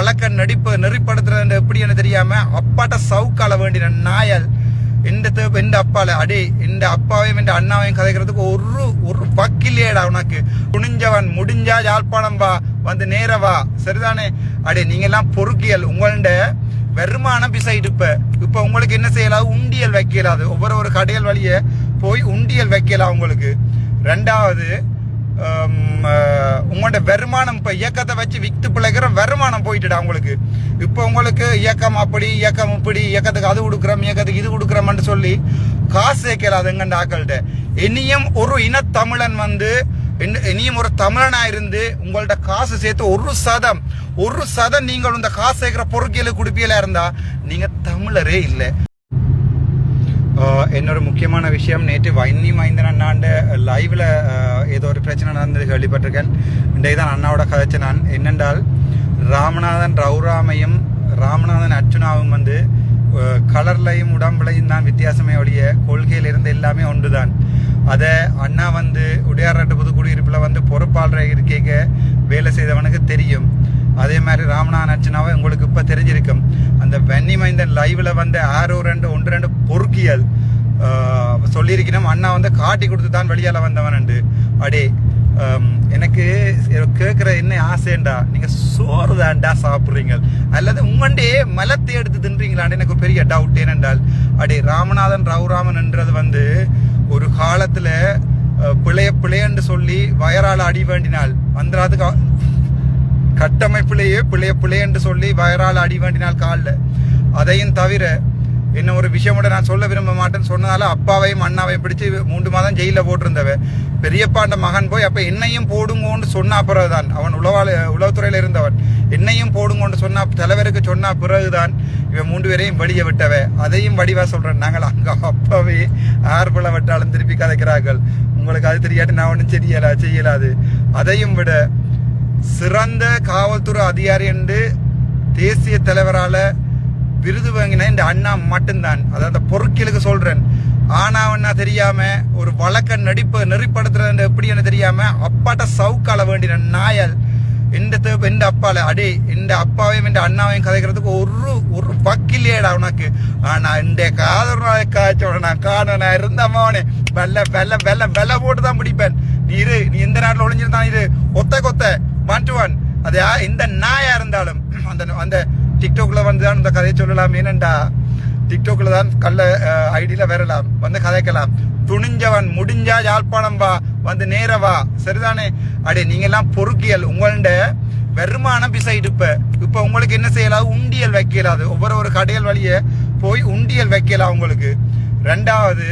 வழக்க நடிப்பு நெறிப்படுத்துறது எப்படின்னு தெரியாம அப்பாட்ட சவுக்கால வேண்டின நாயல் எந்த தேவை எந்த அப்பால? அடே எந்த அப்பாவையும் எந்த அண்ணாவையும் கதைக்கிறதுக்கு ஒரு ஒரு பக்கில்லையேடா உனக்கு. துணிஞ்சவன் முடிஞ்சா யாழ்ப்பாணம் வா வந்து நேரவா சரிதானே? அடே நீங்க எல்லாம் பொறுக்கியல். உங்கள்ட வருமானம் பிசைட்டு இப்ப. இப்ப உங்களுக்கு என்ன செய்யலாம் உண்டியல் வைக்கலாது. ஒவ்வொரு ஒரு கடையல் வழிய போய் உண்டியல் வைக்கலாம் உங்களுக்கு. ரெண்டாவது உங்களோட வருமானம் இப்போ இயக்கத்தை வச்சு விற்று பிழைக்கிற வருமானம் போயிட்டுடா உங்களுக்கு. இப்போ உங்களுக்கு இயக்கம் அப்படி இயக்கம் இப்படி இயக்கத்துக்கு அது கொடுக்குறோம் இயக்கத்துக்கு இது கொடுக்குறோம்னு சொல்லி காசு சேர்க்கலாது எங்கண்ட ஆக்கள்கிட்ட இனியும் ஒரு இனத்தமிழன் வந்து இனியும் ஒரு தமிழனா இருந்து உங்கள்ட்ட காசு சேர்த்து ஒரு சதம் ஒரு சதம் நீங்கள் இந்த காசு சேர்க்கிற பொறுக்கியலுக்கு குடுப்பியலா இருந்தா நீங்க தமிழரே இல்லை. என்னோட முக்கியமான விஷயம் நேற்று வைன்னி மைந்தன் அண்ணாண்ட லைவில் ஏதோ ஒரு பிரச்சனை நடந்தது கேள்விப்பட்டிருக்கேன். இன்றைக்கு தான் அண்ணாவோட கதைச்சு நான். என்னென்றால் ராமநாதன் ரவுராமையும் ராமநாதன் அர்ச்சுனாவும் வந்து கலர்லையும் உடம்புலையும் தான் வித்தியாசமே ஒழிய கொள்கையில் இருந்து எல்லாமே ஒன்றுதான். அதை அண்ணா வந்து உடையார்நாட்டு புது குடியிருப்பில் வந்து பொறுப்பாளராக இருக்கேக்க வேலை செய்தவனுக்கு தெரியும். அதே மாதிரி ராமநாதன் அர்ச்சனாவை உங்களுக்கு இப்போ தெரிஞ்சிருக்கும். அந்த வெண்ணி மைந்தன் லைவில் வந்து ஆரோ ரெண்டு ஒன்று ரெண்டு பொறுக்கியல் சொல்லியிருக்கணும். அண்ணா வந்து காட்டி கொடுத்து தான் வெளியால் வந்தவன் அடே எனக்கு கேட்குற என்ன ஆசைண்டா? நீங்கள் சோறு தாண்டா சாப்பிட்றீங்க. அல்லது உங்கண்டே மலத்தை எடுத்து தின்றீங்களான்னு எனக்கு ஒரு பெரிய டவுட் ஏனென்றால் அடே ராமநாதன் ரவுராமன் என்றது வந்து ஒரு காலத்தில் பிழைய பிழையன்னு சொல்லி வயரால் அடி வேண்டினால் அந்த கட்டமைப்பிலேயே பிள்ளைய பிள்ளை என்று சொல்லி வயரால் அடி வேண்டினால் காலில். அதையும் தவிர என்ன ஒரு விஷயம் கூட நான் சொல்ல விரும்ப மாட்டேன்னு சொன்னதால அப்பாவையும் அண்ணாவையும் பிடிச்சி மூன்று மாதம் ஜெயிலில் போட்டிருந்தவ. பெரியப்பாண்ட மகன் போய் அப்போ என்னையும் போடுங்கோன்னு சொன்ன பிறகுதான். அவன் உளவாள உளவுத்துறையில் இருந்தவன். என்னையும் போடுங்கோன்னு சொன்ன தலைவருக்கு சொன்ன பிறகுதான் இவன் மூன்று பேரையும் வெளியே விட்டவ. அதையும் வடிவா சொல்றேன். நாங்கள் அங்கே அப்பவே ஆர்பல விட்டாலும் திருப்பி கதைக்கிறார்கள். உங்களுக்கு அது தெரியாது நான் ஒன்றும் செய்யலா செய்யலாது. அதையும் விட சிறந்த காவல்துறை அதிகாரி என்று தேசிய தலைவரால் விருது வாங்கின இந்த அண்ணா மட்டும்தான். அதாவது அந்த பொருட்களுக்கு சொல்கிறேன் ஆனாவன்னா தெரியாம ஒரு வழக்க நடிப்பு நெறிப்படுத்துறது எப்படின்னு தெரியாம அப்பாட்ட சவுக்கால வேண்டின நாயல் எந்த தேவை எந்த அப்பால? அடே எந்த அப்பாவையும் எந்த அண்ணாவையும் கதைக்கிறதுக்கு ஒரு ஒரு பக்கில்லையேடா உனக்கு. ஆனா இந்த காதல் காய்ச்சோட நான் காண நான் இருந்த அம்மாவனே வெள்ள வெள்ள வெள்ள வெள்ள போட்டு தான் பிடிப்பேன். நீ இரு நீ எந்த நாட்டில் ஒளிஞ்சிருந்தான் இரு. ஒத்த கொத்த. ஒன் டு ஒன் அது எந்த நாயா இருந்தாலும் அந்த அந்த டிக்டாக்ல வந்து தான் இந்த கதையை சொல்லலாம். ஏனண்டா டிக்டாக்ல தான் கல்ல ஐடியில வரலாம். வந்து கதைக்கலாம். துணிஞ்சவன் முடிஞ்சா யாழ்ப்பாணம் வா வந்து நேர வா. சரிதானே? அடே நீங்க எல்லாம் பொறுக்கியல். உங்கள்ட வருமானம் பிசைடு இப்ப. இப்ப உங்களுக்கு என்ன செய்யலாம்? உண்டியல் வைக்கலாது ஒவ்வொரு ஒரு கடையல் வழிய போய் உண்டியல் வைக்கலாம் உங்களுக்கு. ரெண்டாவது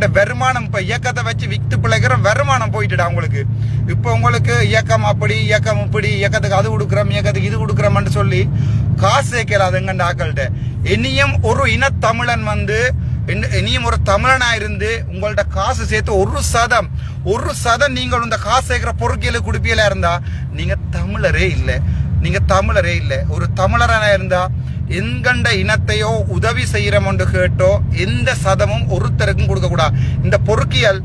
ஹம், வருமானம் இப்போ இயக்கத்தை வச்சு விற்று பிழைக்கிற வருமானம் போயிட்டுடா உங்களுக்கு இப்போ உங்களுக்கு இயக்கம் அப்படி இயக்கம் இப்படி இயக்கத்துக்கு அது கொடுக்குறோம் இயக்கத்துக்கு இது கொடுக்குறோம்னு சொல்லி காசு சேர்க்கலாது எங்கண்ட ஆக்கள்கிட்ட. இனியும் ஒரு இனத்தமிழன் வந்து இனியும் ஒரு தமிழனா இருந்து உங்கள்ட்ட காசு சேர்த்து ஒரு சதம் ஒரு சதம் நீங்கள் இந்த காசு சேர்க்கிற பொறுக்கியலுக்கு குடுப்பியலா இருந்தா நீங்க தமிழரே இல்லை. நீங்க தமிழரே இல்லை. ஒரு தமிழரான இருந்தா எங்கண்ட இனத்தையோ உதவி செய்யறோம் கேட்டோ எந்த சதமும் ஒருத்தருக்கும் கொடுக்க கூடாது. இந்த பொறுக்கியல்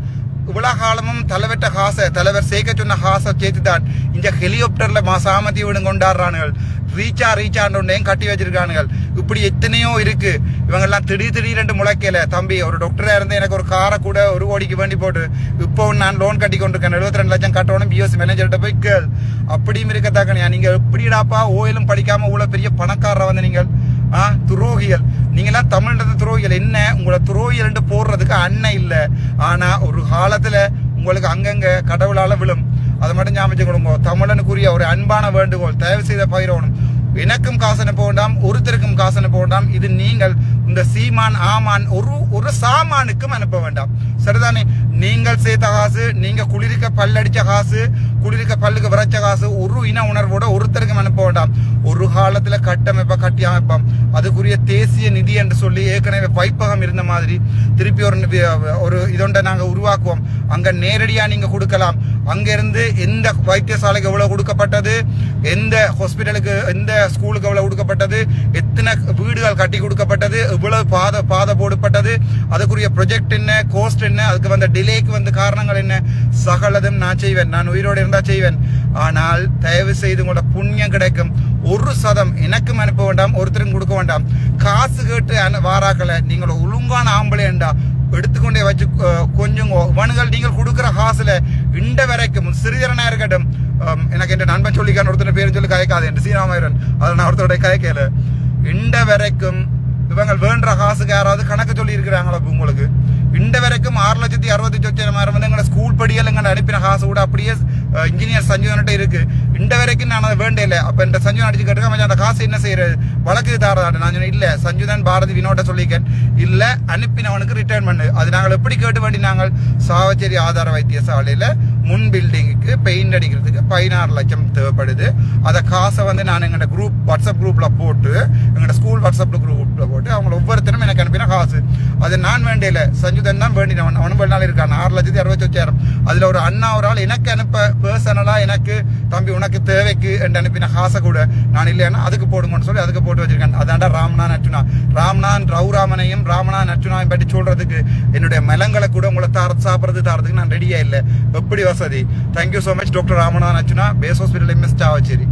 இவ்வளோ காலமும் தலைவர்கிட்ட காசை தலைவர் சேர்க்க சொன்ன காசை சேர்த்து தான் இந்த ஹெலிகாப்டர்ல மாசாமதி விடுங்கொண்டாடுறானுகள் ரீச்சா ரீச்சாண்டோண்டையும் கட்டி வச்சிருக்கானுங்கள் இப்படி எத்தனையோ இருக்கு. இவங்க எல்லாம் திடீர் திடீரென்று முளைக்கல. தம்பி ஒரு டாக்டரா இருந்து எனக்கு ஒரு காரை கூட ஒரு கோடிக்கு வேண்டி போட்டு இப்போ நான் லோன் கட்டி கொண்டிருக்கேன். எழுபத்தி ரெண்டு லட்சம் கட்டணும் பிஎஸ்சி மேனேஜர்கிட்ட போய் கேள். அப்படியும் இருக்கத்தாக்கணியா நீங்க எப்படிடாப்பா ஓயிலும் படிக்காம உள்ள பெரிய பணக்காரரை வந்து நீங்கள்? ஆ துரோகிகள். நீங்களாம் தமிழ்ன்றது துரோகிகள். என்ன? உங்களை துரோகிகள் போடுறதுக்கு அண்ணன் இல்லை. ஆனா ஒரு காலத்துல உங்களுக்கு அங்கங்க கடவுளால விழும். அதை மட்டும் ஞாபகம் கொடுங்க தமிழனுக்குரிய ஒரு அன்பான வேண்டுகோள் தயவு செய்த பகிரவனும் எனக்கும் காசு அனுப்ப வேண்டாம் ஒருத்தருக்கும் காசு அனுப்ப வேண்டாம் இது நீங்கள் இந்த சீமான் ஆமான் ஒரு ஒரு சாமானுக்கும் அனுப்ப வேண்டாம் சரிதானே நீங்கள் சேர்த்த காசு நீங்க குளிர்க்க பல்லடிச்ச காசு குளிர்க்க பல்லுக்கு விரைச்ச காசு ஒரு இன உணர்வோட ஒருத்தருக்கும் அனுப்ப வேண்டாம் ஒரு காலத்துல கட்டமைப்ப கட்டி அமைப்பாம் அதுக்குரிய தேசிய நிதி என்று சொல்லி ஏற்கனவே வைப்பகம் இருந்த மாதிரி திருப்பி ஒரு ஒரு இதொண்ட நாங்க உருவாக்குவோம் அங்க நேரடியா நீங்க கொடுக்கலாம் அங்கேருந்து எந்த வைத்தியசாலைக்கு எவ்வளவு கொடுக்கப்பட்டது? எந்த ஹாஸ்பிட்டலுக்கு எந்த ஸ்கூலுக்கு எவ்வளவு கொடுக்கப்பட்டது? எத்தனை வீடுகள் கட்டி கொடுக்கப்பட்டது? எவ்வளவு பாதை பாதை போடப்பட்டது? அதுக்குரிய ப்ரொஜெக்ட் என்ன? கோஸ்ட் என்ன? அதுக்கு வந்த டிலேக்கு வந்த காரணங்கள் என்ன? சகலதும் நான் செய்வேன். நான் உயிரோடு இருந்தா செய்வேன். ஆனால் தயவு செய்து உங்களோட புண்ணியம் கிடைக்கும். ஒரு சதம் எனக்கும் அனுப்ப வேண்டாம் ஒருத்தரும் கொடுக்க வேண்டாம். காசு கேட்டு வாராக்களை நீங்கள் ஒழுங்கான ஆம்பளைண்டா எடுத்துக்கொண்டே வச்சு கொஞ்சம் இவனுங்கள் நீங்கள் கொடுக்குற காசுல இண்ட வரைக்கும் சிறிதரனா இருக்கட்டும். எனக்கு என் நண்பன் சொல்லிக்கான ஒருத்தர் பேர் சொல்லி கயக்காது என்று சீனாமயிரன் அதை நான் ஒருத்தருடைய கயக்கல இண்ட வரைக்கும் இவங்க வேண்ட காசுக்கு யாராவது கணக்கு சொல்லி இருக்கிறாங்களா உங்களுக்கு? இண்ட வரைக்கும் ஆறு லட்சத்தி அறுபத்தி சொச்சாயிரம் வந்து எங்களை ஸ்கூல் படியல் எங்களை அனுப்பின காசு கூட அப்படியே இன்ஜினியர் சஞ்சீவன்கிட்ட இருக்கு. இண்ட வரைக்கும் நான் அதை வேண்டே இல்லை அப்போ இந்த சஞ்சீவன் அடிச்சு கேட்டுக்க மச்சான் அந்த காசு என்ன செய்யறது வழக்கு தாரதாட்டு. நான் சொன்னேன் இல்லை சஞ்சுதன் பாரதி வினோட்ட சொல்லிக்கேன். இல்லை அனுப்பினவனுக்கு ரிட்டர்ன் பண்ணு. அது நாங்கள் எப்படி கேட்டு வேண்டி நாங்கள் சாவச்சேரி ஆதார வைத்தியசாலையில் முன் பில்டிங்குக்கு பெயிண்ட் அடிக்கிறதுக்கு பதினாறு லட்சம் தேவைப்படுது. அதை காசை வந்து நான் எங்களோட குரூப் வாட்ஸ்அப் குரூப்பில் போட்டு எங்களோட ஸ்கூல் வாட்ஸ்அப் குரூப்பில் போட்டு அவங்க ஒவ்வொருத்தரும் எனக்கு அனுப்பின காசு. அது நான் வேண்டியில. சஞ்சுதன் தான் வேண்டினவன். அவனும் வெளிநாள் இருக்கான். ஆறு லட்சத்தி அறுபத்தி அதில் ஒரு அண்ணா ஒரு ஆள் எனக்கு அனுப்ப பர்சனலாக எனக்கு தம்பி உனக்கு தேவைக்கு என்று அனுப்பின காசை கூட நான் இல்லைன்னா அதுக்கு போடுங்கன்னு சொல்லி அதுக்கு போட்டு வச்சிருக்கேன் அதாண்டா ராம்னா நச்சுனா. ராம்னா ரவுராமனையும் ராமனா நச்சுனாவையும் பற்றி சொல்றதுக்கு என்னுடைய மலங்களை கூட உங்களை தார சாப்பிட்றது தாரதுக்கு நான் ரெடியா இல்லை. எப்படி வசதி? Thank you so much doctor Ramana நச்சுனா. Base hospital MS Chavachcheri